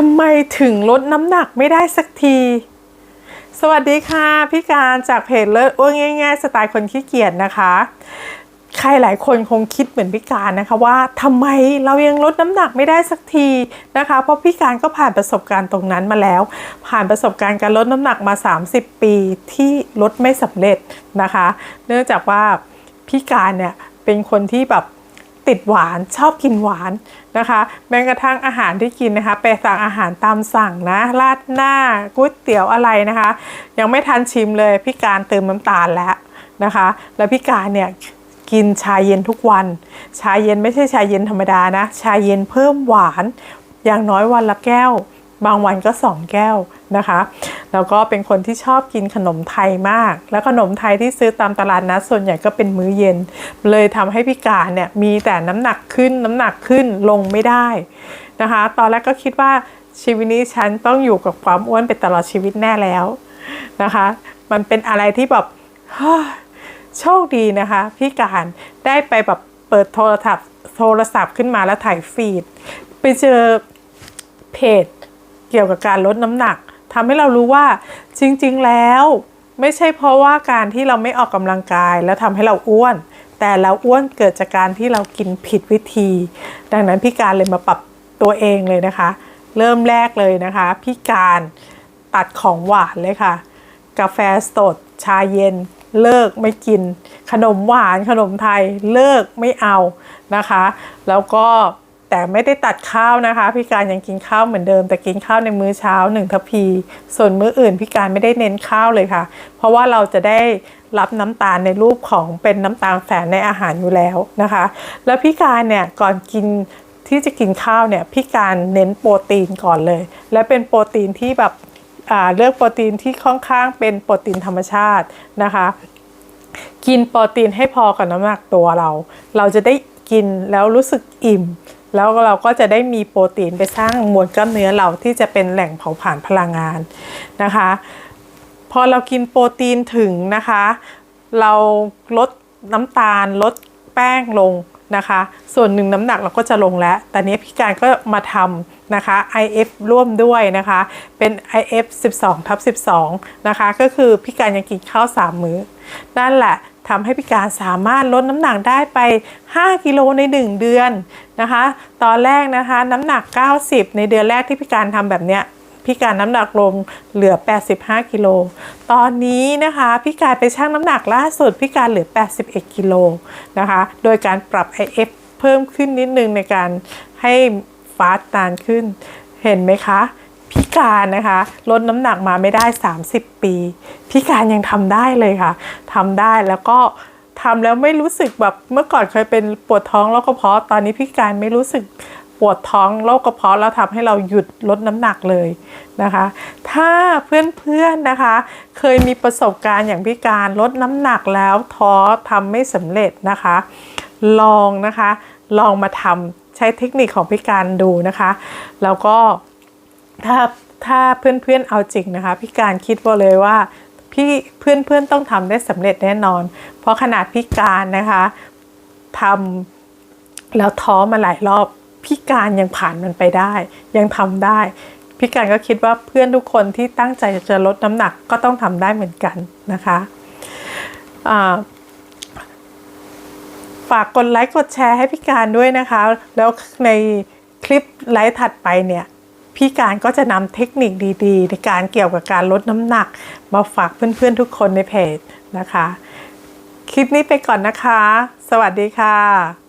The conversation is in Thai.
ทำไมถึงลดน้ำหนักไม่ได้สักที สวัสดีค่ะ พี่การจากเพจเลิศอ้วนง่ายๆ สไตล์คนขี้เกียจนะคะ ใครหลายคนคงคิดเหมือนพี่การนะคะว่าทำไมเรายังลดน้ำหนักไม่ได้สักทีนะคะ เพราะพี่การก็ผ่านประสบการณ์ตรงนั้นมาแล้ว ผ่านประสบการณ์การลดน้ำหนักมา 30 ปีที่ลดไม่สำเร็จนะคะ เนื่องจากว่าพี่การเนี่ยเป็นคนที่แบบ ติดหวานชอบกินหวานนะคะแม้กระทั่งอาหารที่กินนะคะไปสั่งอาหารตามสั่งนะราดหน้าก๋วยเตี๋ยวอะไรนะคะ ยังไม่ทันชิมเลยพี่การเติมน้ำตาลแล้วนะคะ แล้วพี่การเนี่ยกินชาเย็นทุกวัน ชาเย็นไม่ใช่ชาเย็นธรรมดานะ ชาเย็นเพิ่มหวาน อย่างน้อยวันละแก้ว บางวันก็สองแก้วนะคะ แล้วก็เป็นคนที่ชอบกินขนมไทยมาก แล้วขนมไทยที่ซื้อตามตลาดนัดส่วนใหญ่ก็เป็นมื้อเย็น เลยทำให้พี่การเนี่ยมีแต่น้ำหนักขึ้นน้ำหนักขึ้นลงไม่ได้นะคะ ตอนแรกก็คิดว่าชีวิตนี้ฉันต้องอยู่กับความอ้วนไปตลอดชีวิตแน่แล้วนะคะ มันเป็นอะไรที่แบบโชคดีนะคะ พี่การได้ไปแบบเปิดโทรศัพท์โทรศัพท์ขึ้นมาแล้วถ่ายฟีด ไปเจอเพจ เกี่ยวกับการลดน้ำหนักทำให้เรารู้ว่าจริง ๆ แล้ว ไม่ใช่เพราะว่าการที่เราไม่ออกกำลังกาย แล้วทำให้เราอ้วน แต่เราอ้วนเกิดจากการที่เรากินผิดวิธี ดังนั้นพี่การเลยมาปรับตัวเองเลยนะคะ เริ่มแรกเลยนะคะพี่การตัดของหวานเลยค่ะ กาแฟสด ชาเย็น เลิกไม่กิน ขนมหวานขนมไทยเลิกไม่เอานะคะ แล้วก็ แต่ไม่ได้ตัดข้าวนะคะ พี่การยังกินข้าวเหมือนเดิม แต่กินข้าวในมื้อเช้าหนึ่งทัพพี ส่วนมื้ออื่นพี่การไม่ได้เน้นข้าวเลยค่ะ เพราะว่าเราจะได้รับน้ำตาลในรูปของเป็นน้ำตาลแฝงในอาหารอยู่แล้วนะคะ แล้วพี่การเนี่ยก่อนกินที่จะกินข้าวเนี่ยพี่การเน้นโปรตีนก่อนเลย และเป็นโปรตีนที่แบบเลือกโปรตีนที่ค่อนข้างเป็นโปรตีนธรรมชาตินะคะ กินโปรตีนให้พอกับน้ำหนักตัวเรา เราจะได้กินแล้วรู้สึกอิ่ม แล้วเราก็จะได้มีโปรตีนไปสร้างมวลกล้ามเนื้อเราที่จะเป็นแหล่งเผาผลาญพลังงานนะคะ พอเรากินโปรตีนถึงนะคะ เราลดน้ำตาลลดแป้งลงนะคะ ส่วนหนึ่งน้ำหนักเราก็จะลงแล้ว แต่นี้พี่การก็มาทำนะคะ IF ร่วมด้วยนะคะ เป็น IF 12ทับ12 นะคะ ก็คือพี่การยังกินข้าว 3 มื้อ นั่นแหละ ทำให้พี่การสามารถลดน้ำหนักได้ไป 5 กิโลใน 1 เดือนนะคะ ตอนแรกนะคะน้ำหนัก 90 ในเดือนแรกที่พี่การทำแบบเนี้ยพี่การน้ำหนักลงเหลือ 85 กิโล ตอนนี้นะคะพี่การไปชั่งน้ำหนักล่าสุดพี่การเหลือ 81 กิโลนะคะ โดยการปรับ IF เพิ่มขึ้นนิดนึงในการให้ฟาสต์นานขึ้น เห็นไหมคะ การนะคะ ลดน้ำหนักมาไม่ได้ 30 ปีพี่การยังทำได้เลยค่ะทำได้แล้วก็ทำแล้วไม่รู้สึกแบบเมื่อก่อนเคยเป็นปวดท้องแล้วก็เพาะตอนนี้พี่การไม่รู้สึกปวดท้องโรคกระเพาะแล้วทำให้เราหยุดลดน้ำหนักเลยนะคะ ถ้าเพื่อนๆนะคะ เคยมีประสบการณ์อย่างพี่การลดน้ำหนักแล้วท้อทำไม่สำเร็จนะคะ ลองนะคะ ลองมาทำใช้เทคนิคของพี่การดูนะคะ แล้วก็ถ้า ถ้าเพื่อนๆเอาจริงนะคะ พี่การคิดว่าเลยว่าพี่เพื่อนๆต้องทำได้สำเร็จแน่นอน เพราะขนาดพี่การนะคะทำแล้วท้อมาหลายรอบพี่การยังผ่านมันไปได้ ยังทำได้พี่การก็คิดว่าเพื่อนทุกคนที่ตั้งใจจะลดน้ำหนักก็ต้องทำได้เหมือนกันนะคะฝากกดไลค์กดแชร์ให้พี่การด้วยนะคะ แล้วในคลิปไลฟ์ถัดไปเนี่ย พี่การก็จะนำเทคนิคดีๆ ในการเกี่ยวกับการลดน้ำหนัก มาฝากเพื่อนๆทุกคนในเพจนะคะ คลิปนี้ไปก่อนนะคะ สวัสดีค่ะ